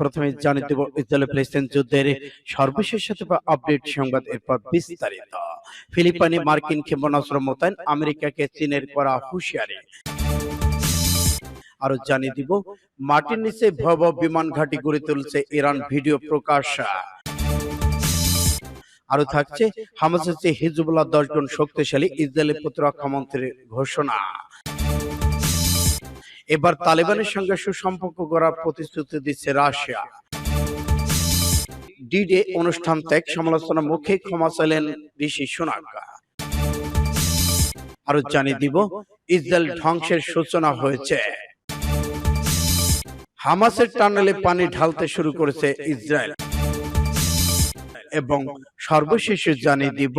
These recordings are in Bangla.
প্রথমে জানিয়ে আরও দিব মাটির নিচে ভয়াবহ বিমান ঘাঁটি গড়ে তুলছে ইরান ভিডিও প্রকাশ আরও থাকছে, হামাসের চেয়ে হিজবুল্লাহ দশ জন শক্তিশালী ইসরায়েলের প্রতিরক্ষা মন্ত্রীর ঘোষণা। এবার তালেবানের সঙ্গে সুসম্পর্ক করার প্রতিশ্রুতি দিচ্ছে রাশিয়া। ডিডে অনুষ্ঠান ত্যাগ সমালোচনার মুখে ক্ষমা চাইলেন ঋষি সোনাকা আরও জানিয়ে দিব ইসরায়েল ধ্বংসের সূচনা হয়েছে। হামাসের টানেলে পানি ঢালতে শুরু করেছে ইসরায়েল। এবং সর্বশেষ জানিয়ে দিব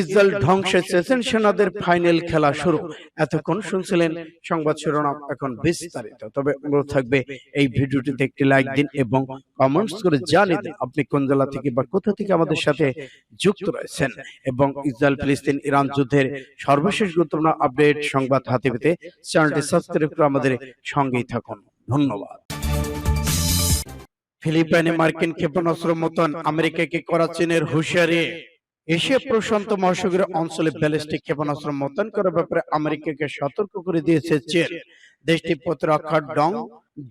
ইসরায়েল ধ্বংসে চেচেন সেনাদের ফাইনাল খেলা শুরু। এতক্ষণ শুনছিলেন সংবাদ শিরোনাম এখন বিস্তারিত। তবে অনুরোধ থাকবে এই ভিডিওটিতে একটি লাইক দিন এবং কমেন্টস করে জানিয়ে দিন আপনি কোন জেলা থেকে বা কোথা থেকে আমাদের সাথে যুক্ত রয়েছেন এবং ইসরায়েল ফিলিস্তিন ইরান যুদ্ধের সর্বশেষ গুরুত্বপূর্ণ আপডেট সংবাদ হাতে পেতে চ্যানেলটি সাবস্ক্রাইব করে আমাদের সঙ্গেই থাকুন। ধন্যবাদ। ফিলিপাইনে মার্কিন ক্ষেপণাস্ত্র মতন আমেরিকাকে করা চীনের হুঁশিয়ারি এশিয়া প্রশান্ত মহাসাগরীয় অঞ্চলে ব্যালিস্টিক ক্ষেপণাস্ত্র মোতায়েন করার ব্যাপারে আমেরিকাকে সতর্ক করে দিয়েছে চীন। দেশটি প্রতিরক্ষা ডং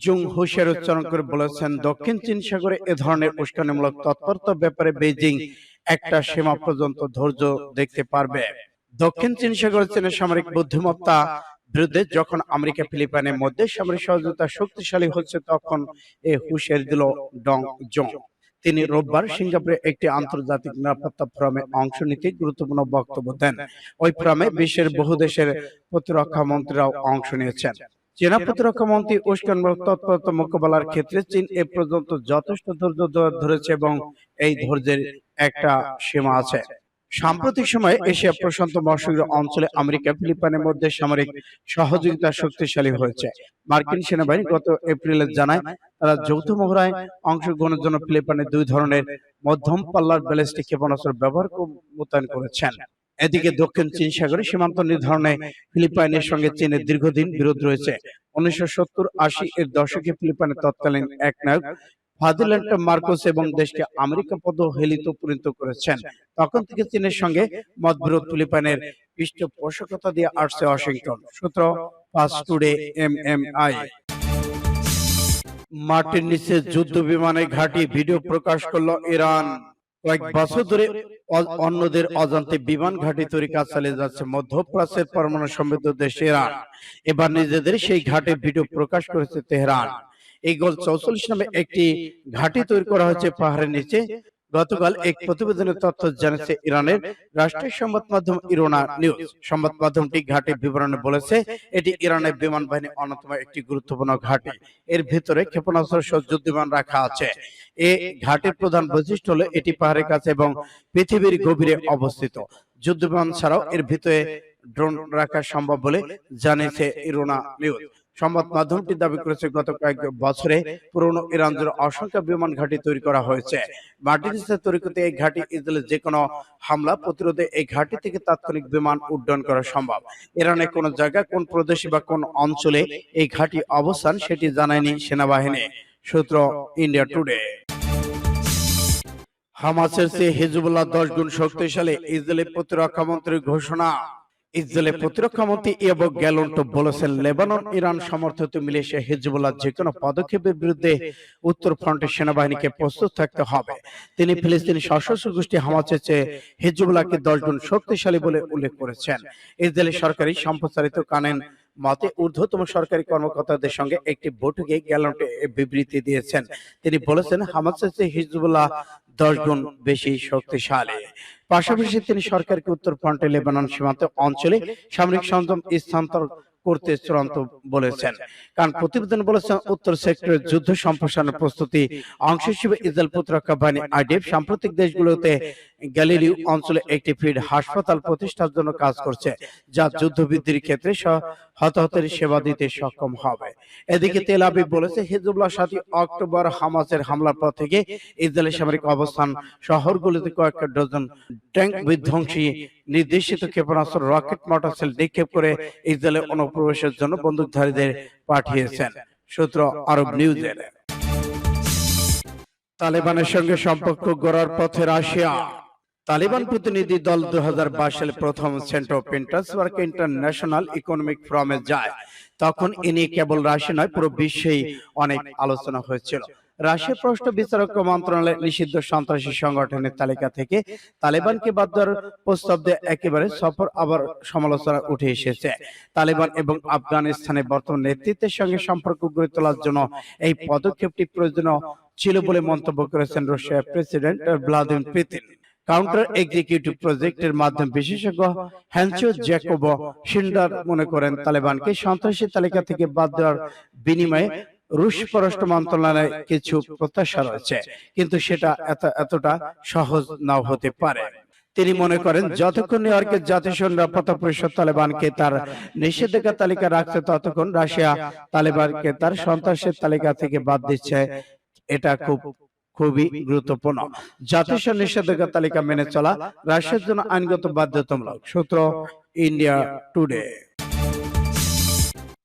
জুং হুঁশিয়ার উচ্চারণ করে বলেছেন, দক্ষিণ চীন সাগরে এ ধরনের উস্কানিমূলক তৎপরতার ব্যাপারে বেইজিং একটা সীমা পর্যন্ত ধৈর্য দেখতে পারবে। দক্ষিণ চীন সাগরে চীনের সামরিক বুদ্ধিমত্তা বিরুদ্ধে যখন আমেরিকা, ফিলিপাইনের মধ্যে সামরিক সহযোগিতা শক্তিশালী হচ্ছে, তখন এ হুঁশিয়ারি দিল ডং জং। তিনি রোববার সিঙ্গাপুরে একটি আন্তর্জাতিক নিরাপত্তা ফোরামে অংশ নিতে গুরুত্বপূর্ণ বক্তব্য দেন। ওই ফোরামে বিশ্বের বহু দেশের প্রতিরক্ষা মন্ত্রীরাও অংশ নিয়েছেন। চীনা প্রতিরক্ষা মন্ত্রী উস্কান তৎপরতা মোকাবেলার ক্ষেত্রে চীন এ পর্যন্ত যথেষ্ট ধৈর্য ধরেছে এবং এই ধৈর্যের একটা সীমা আছে। সাম্প্রতিক সময়ে এশিয়া প্রশান্ত মহাসাগরীয় অঞ্চলে আমেরিকা, ফিলিপাইনের মধ্যে সামরিক সহযোগিতা শক্তিশালী হয়েছে। মার্কিন সেনাবাহিনী গত এপ্রিলে জানায়, তারা যৌথ মহড়ায় অংশগ্রহণের জন্য ফিলিপাইনে দুই ধরনের মধ্যম পাল্লার ব্যালিস্টিক ক্ষেপণাস্ত্র ব্যবহার মোতায়েন করেছেন। এদিকে দক্ষিণ চীন সাগরে সীমান্ত নির্ধারণে ফিলিপাইনের সঙ্গে চীনের দীর্ঘদিন বিরোধ রয়েছে। উনিশশো সত্তর আশি এর দশকে ফিলিপাইনের তৎকালীন এক নায়ক ফাদিলেন্ট মার্কোস এবং দেশকে আমেরিকা পদ হেলিত পরিণত করেছেন। তখন থেকে চীনের সঙ্গে মতবিরোধ ফিলিপাইনের পৃষ্ঠপোষকতা দিয়ে আসছে ওয়াশিংটন। সূত্র Pars Today M M I মাটির নিচে যুদ্ধ বিমানের ঘাঁটি ভিডিও প্রকাশ করল ইরান। কয়েক বছর ধরে অন্যদের অজান্তে বিমান ঘাঁটি তৈরি কাজ চালিয়ে যাচ্ছে মধ্যপ্রাচ্যের পরমাণু সমৃদ্ধ দেশ ইরান। এবার নিজেদের সেই ঘাটে ভিডিও প্রকাশ করেছে তেহরান। এই গোল চৌচল্লিশ নামে একটি ঘাঁটি তৈরি করা হয়েছে পাহাড়ের নিচে। গতকাল এক প্রতিবেদনের তথ্য জানিয়েছে ইরানের রাষ্ট্রীয় সংবাদ মাধ্যম ইরোনা নিউজ। সংবাদ মাধ্যমটি ঘাটির বিবরণে বলেছে এটি ইরানের বিমান বাহিনীর অন্যতম একটি গুরুত্বপূর্ণ ঘাঁটি। এর ভিতরে ক্ষেপণাস্ত্র সহ বিমান রাখা আছে। এই ঘাটির প্রধান বৈশিষ্ট্য হলো এটি পাহাড়ের কাছে এবং পৃথিবীর গভীরে অবস্থিত। যুদ্ধ বিমান ছাড়াও এর ভিতরে ড্রোন রাখা সম্ভব বলে জানিয়েছে ইরোনা নিউজ সংবাদ মাধ্যমটি দাবি করেছে গত কয়েক বছরে পুরনো ইরান জুড়ে অসংখ্য বিমান ঘাঁটি তৈরি করা হয়েছে। মাটির নিচে তৈরি করতে এই ঘাঁটি ইসরায়েলের যে কোনো হামলা প্রতিরোধে এই ঘাঁটি থেকে তাৎক্ষণিক বিমান উড্ডয়ন করা সম্ভব। ইরানের কোন জায়গায় কোন প্রদেশে বা কোন অঞ্চলে এই ঘাঁটি অবস্থান সেটি জানায়নি সেনাবাহিনী সূত্র ইন্ডিয়া টুডে হামাসের চেয়ে হিজবুল্লাহ দশ গুণ শক্তিশালী ইসরায়েলের প্রতিরক্ষা মন্ত্রীর ঘোষণা। ইসরায়েলের প্রতিরক্ষা মন্ত্রী এবো গ্যালন্ট বলেছেন লেবানন ইরান সমর্থিত মিলিশিয়া হিজবুল্লাহ যে কোনো পদক্ষেপের বিরুদ্ধে উত্তর ফ্রন্টের সেনাবাহিনীকে প্রস্তুত থাকতে হবে। তিনি ফিলিস্তিনি সশস্ত্র গোষ্ঠী হামাসের চেয়ে হিজবুল্লাহকে গুণ শক্তিশালী বলে উল্লেখ করেছেন। ইসরায়েলি সরকারি সম্প্রচারিত কানেন মতে ঊর্ধ্বতম সরকারি কর্মকর্তাদের সঙ্গে একটি বৈঠকে গ্যালন্টে বিবৃতি দিয়েছেন। তিনি বলেছেন হামাসের চেয়ে হিজবুল্লাহ দশ গুণ বেশি শক্তিশালী পাশাপাশি তিনি সরকারকে উত্তর ফ্রন্টে লেবানন সীমান্ত অঞ্চলে সামরিক সংযম স্থানান্তর করতে চূড়ান্ত বলেছেন। কারণ প্রতিবেদন বলেছেন উত্তর সেক্টরের যুদ্ধ সম্প্রসারণের প্রস্তুতি অংশ হিসেবে ইসরায়েল প্রতিরক্ষা বাহিনী আইডিএফ সাম্প্রতিক দেশগুলোতে গ্যালিলিও অঞ্চলে একটি ফিড হাসপাতাল প্রতিষ্ঠার জন্য কাজ করছে যা যুদ্ধবৃদ্ধির ক্ষেত্রে হতাহতের সেবা দিতে সক্ষম হবে। এদিকে তেল আবিব বলেছে হিজবুল্লাহ সাথী অক্টোবর হামাসের হামলার পর থেকে ইসরায়েলের সামরিক অবস্থান শহরগুলিতে কয়েক ডজন ট্যাঙ্ক বিধ্বংসী নির্দেশিত ক্ষেপণাস্ত্র রকেট মোটরসেল নিক্ষেপ করে ইসরায়েলে অনুপ্রবেশের জন্য বন্দুকধারীদের পাঠিয়েছেন। সূত্র আরব নিউজের। তালেবানের সঙ্গে সম্পর্ক গড়ার পথে রাশিয়া। তালিবান প্রতিনিধি দল দু সালে প্রথম সেন্ট্রো পিন্টাসবার্গ ইন্টারন্যাশনাল ইকোনমিক ফোরামে যায়। তখন এ নিয়ে কেবল রাশিয়া নয় পুরো বিশ্বেই অনেক আলোচনা হয়েছিল। রাশিয়া পররাষ্ট্র বিচারক মন্ত্রণালয় নিষিদ্ধ সন্ত্রাসী সংগঠনের তালিকা থেকে তালেবানকে বাদ দেওয়ার প্রস্তাব দিয়ে একেবারে সফর আবার সমালোচনা উঠে এসেছে। তালেবান এবং আফগানিস্তানের বর্তমান নেতৃত্বের সঙ্গে সম্পর্ক গড়ে তোলার জন্য এই পদক্ষেপটি প্রয়োজনীয় ছিল বলে মন্তব্য করেছেন রাশিয়ার president Vladimir Putin. Counter executive প্রজেক্টের মাধ্যমে বিশেষজ্ঞ হ্যান্সো জ্যাকোব শিন্ডার মনে করেন, তালেবানকে সন্ত্রাসী তালিকা থেকে বাদ দেওয়ার বিনিময়ে রুশ পররাষ্ট্র মন্ত্রণালয়ে কিছু প্রত্যাশা রয়েছে কিন্তু সেটা এত এতটা সহজ নাও হতে পারে। তিনি মনে করেন যতক্ষণ নিউ ইয়র্কের জাতিসংঘ নিরাপত্তা পরিষদ তালেবানকে তার নিষেধাজ্ঞা তালিকা রাখছে ততক্ষণ রাশিয়া তালেবানকে তার সন্ত্রাসের তালিকা থেকে বাদ দিচ্ছে। এটা খুব খুবই গুরুত্বপূর্ণ। জাতিসংঘ নিষেধাজ্ঞা তালিকা মেনে চলা রাশিয়ার জন্য আইনগত বাধ্যতামূলক। সূত্র ইন্ডিয়া টুডে।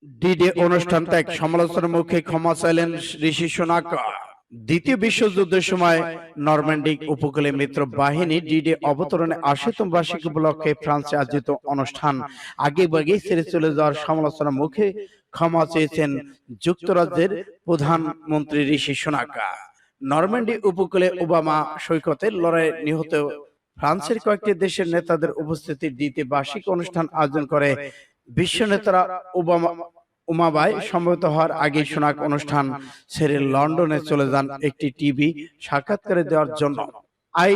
ডিডে অনুষ্ঠান ত্যাগ সমালোচনার মুখে ক্ষমা চাইলেন ঋষি সোনাকা দ্বিতীয় বিশ্বযুদ্ধের সময় নরম্যান্ডিক উপকূলে মিত্র বাহিনী ডিডে অবতরণে আশিতম বার্ষিকী উপলক্ষে ফ্রান্সে আয়োজিত অনুষ্ঠান। আগে বাগে ছেড়ে চলে যাওয়ার সমালোচনার মুখে ক্ষমা চেয়েছেন যুক্তরাজ্যের প্রধানমন্ত্রী ঋষি সোনাকা নরম্যান্ডি উপকূলে ওবামা সৈকতের লড়াই নিহত ফ্রান্সের কয়েকটি দেশের নেতাদের উপস্থিতি দ্বিতীয় বার্ষিক অনুষ্ঠান আয়োজন করে। বিশ্ব নেতারা ওবামা উমাবাই সম্ভবত হওয়ার আগে শোনাক অনুষ্ঠান ছেড়ে লন্ডনে চলে যান একটি টিভি সাক্ষাৎকারে দেওয়ার জন্য। আই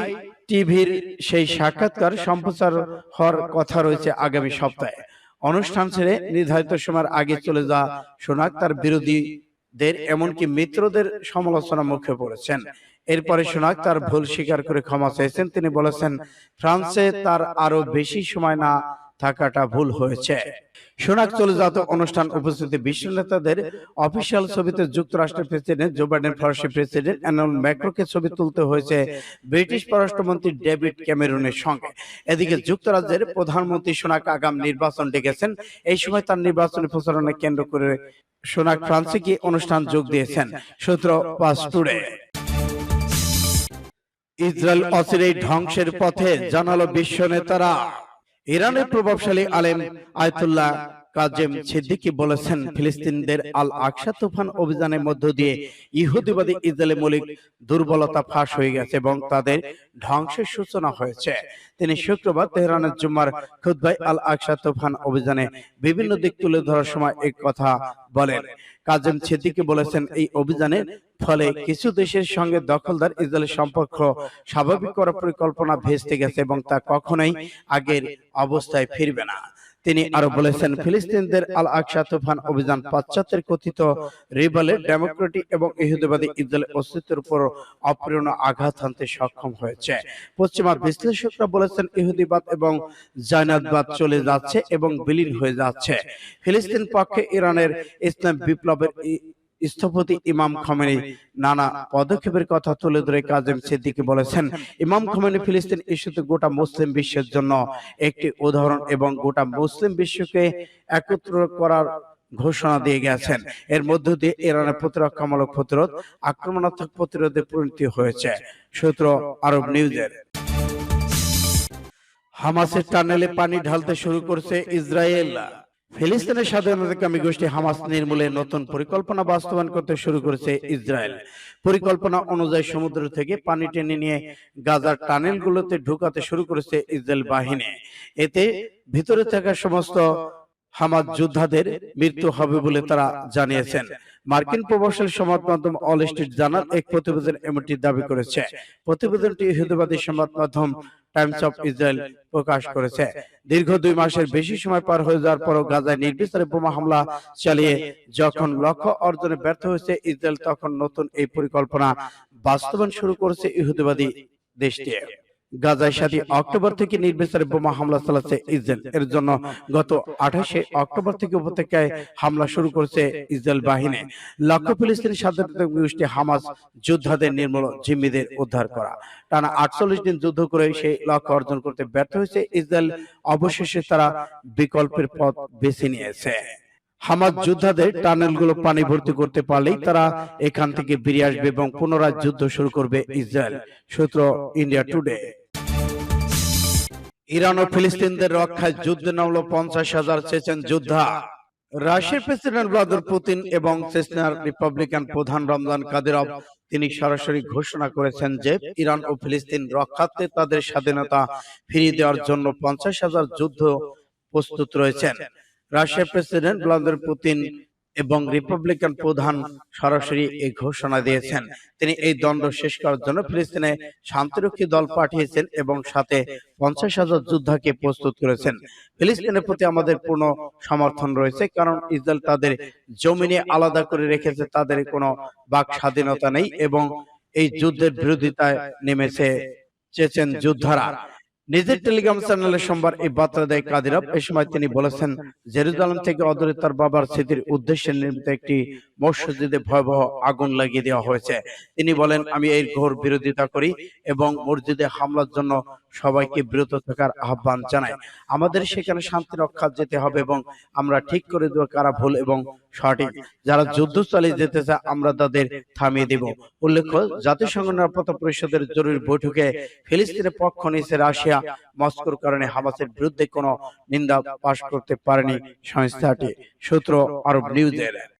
টিভির সেই সাক্ষাৎকার সম্প্রচার হওয়ার কথা রয়েছে আগামী সপ্তাহে। অনুষ্ঠান ছেড়ে নির্ধারিত সময়ের আগে চলে যা সোনাক তার বিরোধীদের এমনকি মিত্রদের সমালোচনা মুখে পড়েছেন। এরপরে সোনাক তার ভুল স্বীকার করে ক্ষমা চাইছেন তিনি বলেছেন, ফ্রান্সে তার আরও বেশি সময় না থাকাটা ভুল হয়েছে। যাওয়া অনুষ্ঠান উপস্থিতি বিশ্ব নেতাদের অফিসিয়াল ছবিতে যুক্তরাষ্ট্রের প্রেসিডেন্ট জো বাইডেন ফরাসি প্রেসিডেন্ট ম্যাক্রোকে ছবি তুলতে হয়েছে ব্রিটিশ পররাষ্ট্রমন্ত্রী ডেভিড ক্যামেরুনের সঙ্গে। এদিকে যুক্তরাজ্যের প্রধানমন্ত্রী সোনাক আগাম নির্বাচন ডেকেছেন। এই সময় তার নির্বাচনী প্রচারণা কেন্দ্র করে সোনাক ফ্রান্সে গিয়ে অনুষ্ঠান যোগ দিয়েছেন। সূত্র পাস টুডে ইসরায়েল অচিরেই ধ্বংসের পথে জানালো বিশ্ব নেতারা ইরানের প্রভাবশালী আলেম আয়তুল্লাহ কাজেম সিদ্দিকি বলেছেন ফিলিস্তিনদের আল আকসা তুফান অভিযানের মধ্য দিয়ে ইহুদিবাদী ইসরায়েলি মৌলিক দুর্বলতা ফাঁস হয়ে গেছে এবং তাদের ধ্বংসের সূচনা হয়েছে। তিনি শুক্রবার তেহরানের জুম্মার খুদ্াই আল আকসা তুফান অভিযানে বিভিন্ন দিক তুলে ধরার সময় এই কথা বলেন। কাজেম সিদ্দিকি বলেছেন এই অভিযানের ফলে কিছু দেশের সঙ্গে দখলদার ইসরায়েলের সম্পর্ক স্বাভাবিক করার পরিকল্পনা ভেস্তে গেছে এবং তা কখনোই আগের অবস্থায় ফিরবে না তিনি আরও বলেছেন ফিলিস্তিনদের আল আকসা তুফান অভিযান পাশ্চাত্যের কথিত রিবালের ডেমোক্রেটিক এবং ইহুদিবাদী ইসরায়েলের অস্তিত্বের উপর অপ্রিয় আঘাত হানতে সক্ষম হয়েছে। পশ্চিমা বিশ্লেষকরা বলেছেন ইহুদিবাদ এবং জায়নাতবাদ চলে যাচ্ছে এবং বিলীন হয়ে যাচ্ছে। ফিলিস্তিন পক্ষে ইরানের ইসলাম বিপ্লবের স্থপতি ইমাম খমেনি নানা পদক্ষেপের কথা তুলে ধরে কাজেম সিদ্দিকী বলেছেন, ইমাম খমেনি ফিলিস্তিন ইস্যুতে গোটা মুসলিম বিশ্বের জন্য একটি উদাহরণ এবং গোটা মুসলিম বিশ্বকে একত্র করার ঘোষণা দিয়ে গেছেন। এর মধ্য দিয়ে ইরানের প্রতিরক্ষামূলক প্রতিরোধ, আক্রমণাত্মক প্রতিরোধে পরিণতি হয়েছে, সূত্র আরব নিউজের। হামাসের টানেলে পানি ঢালতে শুরু করেছে ইসরায়েল। ফিলিস্তিনের স্বাধীনতাকামী গোষ্ঠী হামাস নির্মূলে নতুন পরিকল্পনা বাস্তবায়ন করতে শুরু করেছে ইসরায়েল। পরিকল্পনা অনুযায়ী সমুদ্র থেকে পানি টেনে নিয়ে গাজার টানেলগুলোতে ঢুকাতে শুরু করেছে ইসরায়েল বাহিনী। এতে ভিতরে থাকা সমস্ত হামাদ যোদ্ধাদের মৃত্যু হবে বলে তারা জানিয়েছেন। মার্কিন প্রভাবশালী সংবাদ মাধ্যম অল স্ট্রিট জার্নাল এক প্রতিবেদন এমনটি দাবি করেছে। প্রতিবেদনটি হিন্দুবাদী সংবাদ মাধ্যম টাইমস অফ ইসরায়েল প্রকাশ করেছে। দীর্ঘ দুই মাসের বেশি সময় পার হয়ে যাওয়ার পরও গাজায় নির্বিচারে বোমা হামলা চালিয়ে যখন লক্ষ্য অর্জনে ব্যর্থ হয়েছে ইসরায়েল তখন নতুন এই পরিকল্পনা বাস্তবায়ন শুরু করেছে ইহুদিবাদী দেশটি গাজায় সাথে অক্টোবর থেকে নির্বিচারে বোমা হামলা চালাচ্ছে ইসরায়েল। এর জন্য গত আঠাশে অক্টোবর থেকে উপত্যকায় হামলা শুরু করেছে ইসরায়েল বাহিনী। লক্ষ্য ফিলিস্তিনি স্বাধীনতা গোষ্ঠী হামাস যোদ্ধাদের নির্মূল জিম্মিদের উদ্ধার করা। টানা আটচল্লিশ দিন যুদ্ধ করে সেই লক্ষ্য অর্জন করতে ব্যর্থ হয়েছে ইসরায়েল। অবশেষে তারা বিকল্পের পথ বেছে নিয়েছে। হামাজ যোদ্ধাদের টানেলগুলো পানি ভর্তি করতে পারলেই তারা এখান থেকে বেরিয়ে আসবে এবং পুনরায় যুদ্ধ শুরু করবে। ইসরায়েল সূত্র ইন্ডিয়া টুডে ইরান ও ফিলিস্তিনদের রক্ষায় যুদ্ধে নামলো পঞ্চাশ হাজার চেচেন যোদ্ধা। রাশিয়ার প্রেসিডেন্ট ভ্লাদিমির পুতিন এবং চেচনিয়ার রিপাবলিকান প্রধান রমজান কাদিরভ তিনি সরাসরি ঘোষণা করেছেন যে ইরান ও ফিলিস্তিন রক্ষার্থে তাদের স্বাধীনতা ফিরিয়ে দেওয়ার জন্য পঞ্চাশ হাজার যুদ্ধ প্রস্তুত রয়েছেন। রাশিয়ার প্রেসিডেন্ট ভ্লাদিমির পুতিন এবং রিপাবলিকান প্রধান সরাসরি এই ঘোষণা দিয়েছেন। তিনি এই দ্বন্দ্ব শেষ করার জন্য ফিলিস্তিনে শান্তিরক্ষী দল পাঠিয়েছেন এবং সাথে পঞ্চাশ হাজার যোদ্ধাকে প্রস্তুত করেছেন। ফিলিস্তিনের প্রতি আমাদের পূর্ণ সমর্থন রয়েছে? কারণ ইসরায়েল তাদের জমিনে আলাদা করে রেখেছে তাদের কোনো বাক স্বাধীনতা নেই এবং এই যুদ্ধের বিরোধিতায় নেমেছে চেচেন যোদ্ধারা। নিজের টেলিগ্রাম চ্যানেলে সোমবার এই বার্তা দেয় কাদিরব। এ সময় তিনি বলেছেন জেরুজালাম থেকে অদূরে তার বাবার স্মৃতির উদ্দেশ্যে নির্মিত একটি মসজিদে ভয়াবহ আগুন লাগিয়ে দেওয়া হয়েছে। তিনি বলেন, আমি এই ঘোর বিরোধিতা করি এবং মসজিদে হামলার জন্য সবাইকে বিরত থাকার আহ্বান জানাই। আমাদের সেখানে শান্তি রক্ষা যেতে হবে এবং আমরা ঠিক করে দেবো কারা ভুল এবং সঠিক। যারা যুদ্ধ চালিয়ে যেতে চায়, আমরা তাদের থামিয়ে দেব। উল্লেখ্য, জাতিসংঘ নিরাপত্তা পরিষদের জরুরি বৈঠকে ফিলিস্তিনের পক্ষ নিয়েছে রাশিয়া মস্কোর কারণে হামাসের বিরুদ্ধে কোনো নিন্দা পাশ করতে পারেনি সংস্থাটি। সূত্র আরব নিউজের।